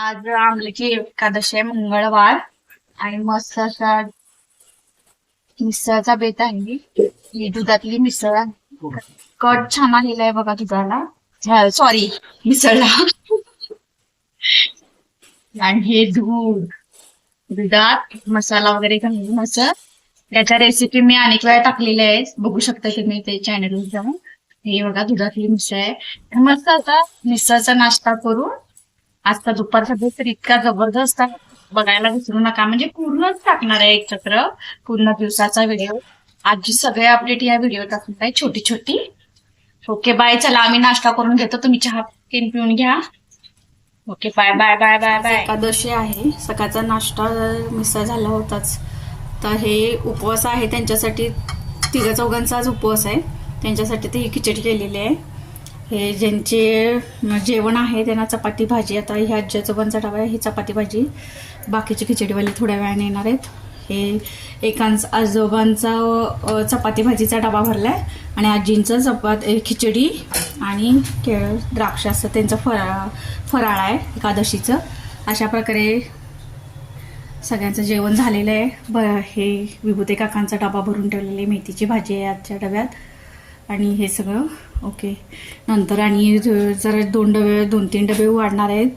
आज आमल्याची एकादशी आहे मंगळवार. आणि मस्त असा मिसळचा बेत आहे. ही दुधातली मिसळ आहे. कट छान आलेला आहे बघा दुधाला. सॉरी मिसळला. आणि हे दूध. दुधात मसाला वगैरे घालून असं. त्याच्या रेसिपी मी अनेक वेळा टाकलेल्या आहेत. बघू शकता तुम्ही ते चॅनलवर जाऊन. हे बघा दुधातली मिसळ आहे. मस्त आता मिसळचा नाश्ता करून आजचा दुपारचा दिवस तर इतका जबरदस्त बघायला विसरू नका. म्हणजे पूर्णच टाकणार आहे एक चक्र. पूर्ण दिवसाचा व्हिडिओ आजची सगळे अपडेट या व्हिडिओ टाकणार आहे. छोटी छोटी. ओके बाय चला आम्ही नाश्ता करून घेतो. तुम्ही चहा पिऊन पिऊन घ्या. Okay bye bye bye bye bye Ekadashi आहे. सकाळचा नाश्ता मिसळ झाला होताच. तर हे उपवास आहे. त्यांच्यासाठी तिघा चौघांचा उपवास आहे. त्यांच्यासाठी ते ही खिचडी केलेली आहे. हे ज्यांचे जेवण आहे त्यांना चपाती भाजी. आता ह्या आजी चौघांचा डबा आहे ही चपाती भाजी. बाकीचे खिचडीवाले थोड्या वेळाने येणार आहेत. हे एकांच आजोबांचा चपाती भाजीचा डबा भरला आहे आणि आजींचं चपात खिचडी आणि केळ द्राक्ष असं त्यांचं फराळ फराळ आहे एकादशीचं. अशा प्रकारे सगळ्यांचं जेवण झालेलं आहे. ब हे विभूते काकांचा डबा भरून ठेवलेला आहे. मेथीची भाजी आहे आजच्या डब्यात. आणि हे सगळं ओके नंतर आणि जरा दोन डबे दोन तीन डबे वाढणार आहेत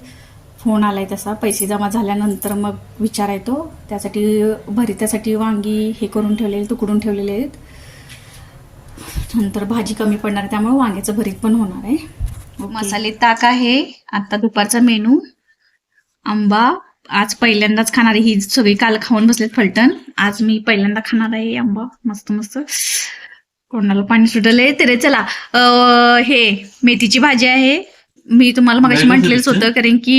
फोन आला आहे तसा पैसे जमा झाल्यानंतर मग विचार येतो. त्यासाठी भरित्यासाठी वांगी हे करून ठेवलेले तुकडून ठेवलेले आहेत. नंतर भाजी कमी पडणार आहे त्यामुळे वांग्याचं भरीत पण होणार आहे. मसाले ताक आहे. आता दुपारचा मेनू. आंबा आज पहिल्यांदाच खाणार आहे. ही सगळी काल खाऊन बसलेत फलटण. आज मी पहिल्यांदा खाणार आहे आंबा. मस्त मस्त. कोणाला पाणी सुटले तरी चला अं, हे मेथीची भाजी आहे. मी तुम्हाला मगाशी म्हटलेलंच होतं कारण की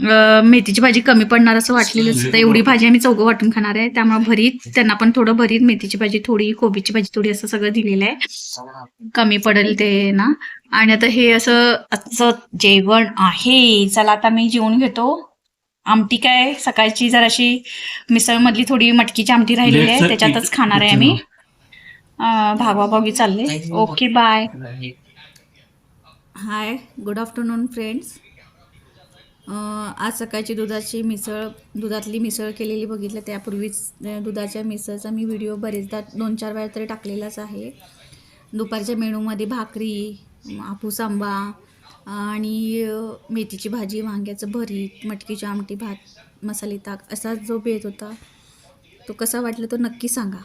अं, मेथीची भाजी कमी पडणार असं वाटलेलंच होतं एवढी भाजी आम्ही चौघं वाटून खाणार आहे. त्यामुळे भरीत त्यांना पण थोडं भरीत मेथीची भाजी थोडी कोबीची भाजी थोडी असं सगळं दिलेलं आहे. कमी पडेल ते ना. आणि आता हे असं आजचं जेवण आहे. चला आता मी जेवण घेतो. आमटी काय सकाळची जराशी मिसळ मधली थोडी मटकीची आमटी राहिलेली आहे. त्याच्यातच खाणार आहे आम्ही. भागवाभागी चालले. Okay bye hi good afternoon friends आज सकाळची दुधाची मिसळ दुधातली मिसळ केलेली बघितलं त्यापूर्वीच दुधाच्या मिसळचा मी व्हिडिओ बरेचदा दोन चार वेळा तरी टाकलेलाच आहे. दुपारच्या मेनूमध्ये भाकरी हापूस आंबा आणि मेथीची भाजी वांग्याचं भरीत मटकीची आमटी भात मसाले ताक असा जो बेत होता तो कसा वाटला तो नक्की सांगा.